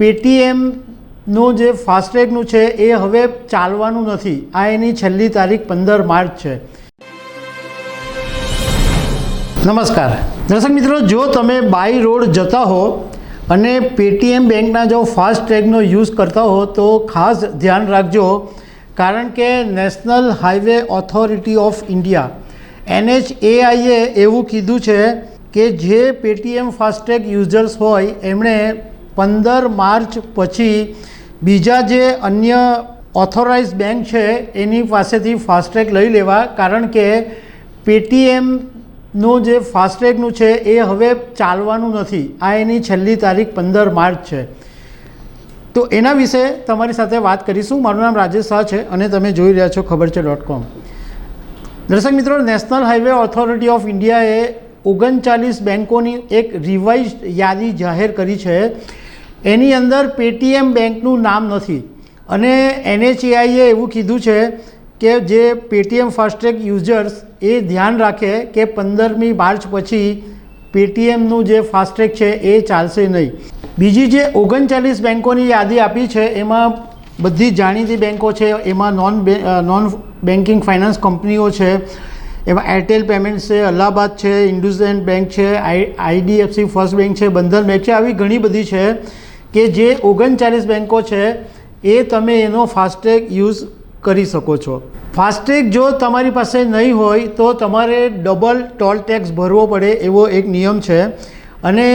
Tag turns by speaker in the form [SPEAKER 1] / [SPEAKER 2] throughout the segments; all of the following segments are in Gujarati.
[SPEAKER 1] પેટીએમનું જે ફાસ્ટટેગનું છે, એ હવે ચાલવાનું નથી. આ એની છેલ્લી તારીખ પંદર માર્ચ છે. નમસ્કાર. દર્શક મિત્રો, જો તમે બાય રોડ જતા હો અને પેટીએમ બેંકના જો ફાસ્ટટેગનો યુઝ કરતા હો, તો ખાસ ધ્યાન રાખજો. કારણ કે national highway authority of India, એનએચએઆઈએ એવું કીધું છે કે જે પેટીએમ ફાસ્ટેગ યુઝર્સ હોય, એમણે પંદર માર્ચ પછી બીજા જે અન્ય ઓથોરાઇઝ બેંક છે, એની પાસેથી ફાસ્ટેગ લઈ લેવા. કારણ કે પેટીએમનું જે ફાસ્ટેગનું છે, એ હવે ચાલવાનું નથી. આ એની છેલ્લી તારીખ પંદર માર્ચ છે. તો એના વિશે તમારી સાથે વાત કરીશું. મારું નામ રાજેશ શાહ છે અને તમે જોઈ રહ્યા છો ખબર છે ડોટ કોમ દર્શક મિત્રો નેશનલ હાઈવે ઓથોરિટી ઓફ ઇન્ડિયાએ ઓગણચાલીસ બેન્કોની એક રિવાઇઝ યાદી જાહેર કરી છે. એની અંદર પેટીએમ બેંકનું નામ નથી. અને એનએચએઆઈએ એવું કીધું છે કે જે પેટીએમ ફાસ્ટેગ યુઝર્સ એ ધ્યાન રાખે કે પંદરમી માર્ચ પછી પેટીએમનું જે ફાસ્ટેગ છે એ ચાલશે નહીં. બીજી જે ઓગણચાલીસ બેન્કોની યાદી આપી છે, એમાં બધી જાણીતી બેન્કો છે, એમાં નોન નોન બેન્કિંગ ફાઇનાન્સ કંપનીઓ છે, એમાં એરટેલ પેમેન્ટ્સ છે, અલ્હાબાદ છે ઇન્ડસઇન્ડ બેંક છે આઈ આઈડીએફસી ફર્સ્ટ બેંક છે બંધન બેંક છે, આવી ઘણી બધી છે. કે જે ઓગણચાલીસ બેન્કો છે, એ તમે એનો ફાસ્ટેગ યુઝ કરી શકો છો. ફાસ્ટેગ જો તમારી પાસે નહીં હોય, તો તમારે ડબલ ટોલ ટેક્સ ભરવો પડે એવો એક નિયમ છે. અને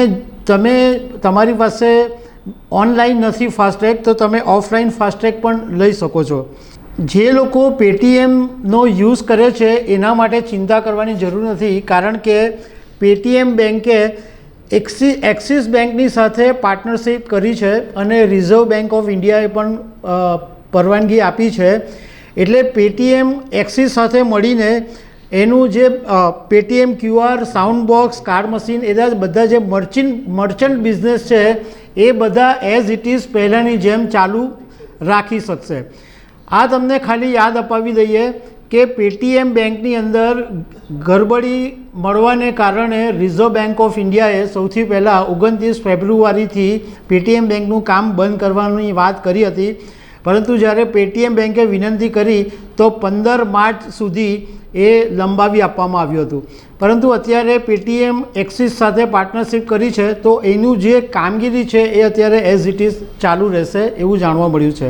[SPEAKER 1] તમે તમારી પાસે ઓનલાઈન નથી ફાસ્ટેગ, તો તમે ઓફલાઈન ફાસ્ટેગ પણ લઈ શકો છો. જે લોકો પેટીએમનો યુઝ કરે છે, એના માટે ચિંતા કરવાની જરૂર નથી, કારણ કે પેટીએમ બેંકે એક્સી એક્સિસ બેંકની સાથે પાર્ટનરશિપ કરી છે અને રિઝર્વ બેંક ઓફ ઇન્ડિયાએ પણ પરવાનગી આપી છે. એટલે પેટીએમ એક્સિસ સાથે મળીને એનું જે Paytm QR, sound box card machine એના બધા જે મર્ચન્ટ મર્ચન્ટ બિઝનેસ છે, એ બધા એઝ ઇટ ઇઝ પહેલાંની જેમ ચાલુ રાખી શકશે. આ તમને ખાલી યાદ અપાવી દઈએ કે પેટીએમ બેંકની અંદર ગરબડી મળવાને કારણે રિઝર્વ બેંક ઓફ ઇન્ડિયાએ સૌથી પહેલાં ઓગણત્રીસ ફેબ્રુઆરીથી પેટીએમ બેંકનું કામ બંધ કરવાની વાત કરી હતી. પરંતુ જ્યારે પેટીએમ બેંકે વિનંતી કરી, તો પંદર માર્ચ સુધી એ લંબાવી આપવામાં આવ્યું હતું. પરંતુ અત્યારે પેટીએમ એક્સિસ સાથે પાર્ટનરશિપ કરી છે, તો એનું જે કામગીરી છે એ અત્યારે એઝ ઇટ ઇઝ ચાલુ રહેશે એવું જાણવા મળ્યું છે.